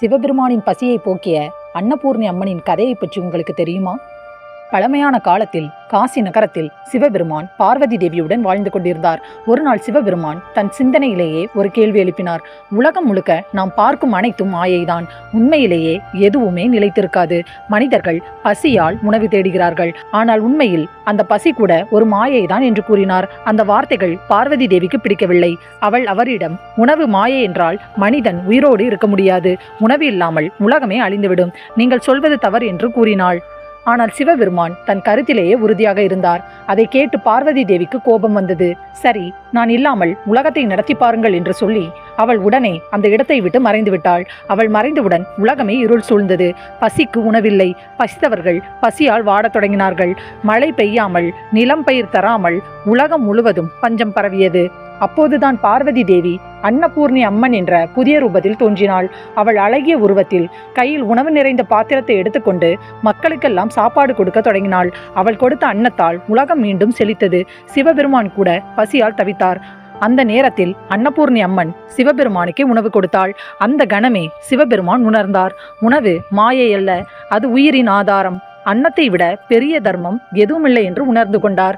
சிவபெருமானின் பசியை போக்கிய அன்னபூர்ணி அம்மனின் கதையை பற்றி உங்களுக்கு தெரியுமா? பழமையான காலத்தில் காசி நகரத்தில் சிவபெருமான் பார்வதி தேவியுடன் வாழ்ந்து கொண்டிருந்தார். ஒரு நாள் சிவபெருமான் தன் சிந்தனையிலேயே ஒரு கேள்வி எழுப்பினார். உலகம் முழுக்க நாம் பார்க்கும் அனைத்தும் மாயைதான். உண்மையிலேயே எதுவுமே நிலைத்திருக்காது. மனிதர்கள் பசியால் உணவு தேடுகிறார்கள். ஆனால் உண்மையில் அந்த பசி கூட ஒரு மாயைதான் என்று கூறினார். அந்த வார்த்தைகள் பார்வதி தேவிக்கு பிடிக்கவில்லை. அவள் அவரிடம் உணவு மாயை என்றால் மனிதன் உயிரோடு இருக்க முடியாது. உணவு இல்லாமல் உலகமே அழிந்துவிடும். நீங்கள் சொல்வது தவறு என்று கூறினாள். ஆனால் சிவபெருமான் தன் கருத்திலேயே உறுதியாக இருந்தார். அதை கேட்டு பார்வதி தேவிக்கு கோபம் வந்தது. சரி நான் இல்லாமல் உலகத்தை நடத்தி பாருங்கள் என்று சொல்லி அவள் உடனே அந்த இடத்தை விட்டு மறைந்து விட்டாள் அவள் மறைந்தவுடன் உலகமே இருள் சூழ்ந்தது. பசிக்கு உணவில்லை. பசித்தவர்கள் பசியால் வாடத் தொடங்கினார்கள். மழை பெய்யாமல் நிலம் பயிர் தராமல் உலகம் முழுவதும் பஞ்சம் பரவியது. அப்போதுதான் பார்வதி தேவி அன்னபூர்ணி அம்மன் என்ற புதிய ரூபத்தில் தோன்றினாள். அவள் அழகிய உருவத்தில் கையில் உணவு நிறைந்த பாத்திரத்தை எடுத்துக்கொண்டு மக்களுக்கெல்லாம் சாப்பாடு கொடுக்க தொடங்கினாள். அவள் கொடுத்த அன்னத்தால் உலகம் மீண்டும் செழித்தது. சிவபெருமான் கூட பசியால் தவித்தார். அந்த நேரத்தில் அன்னபூர்ணி அம்மன் சிவபெருமானுக்கு உணவு கொடுத்தாள். அந்த கணமே சிவபெருமான் உணர்ந்தார். உணவு மாயை அல்ல அது உயிரின் ஆதாரம். அன்னத்தை விட பெரிய தர்மம் எதுவுமில்லை என்று உணர்ந்து கொண்டார்.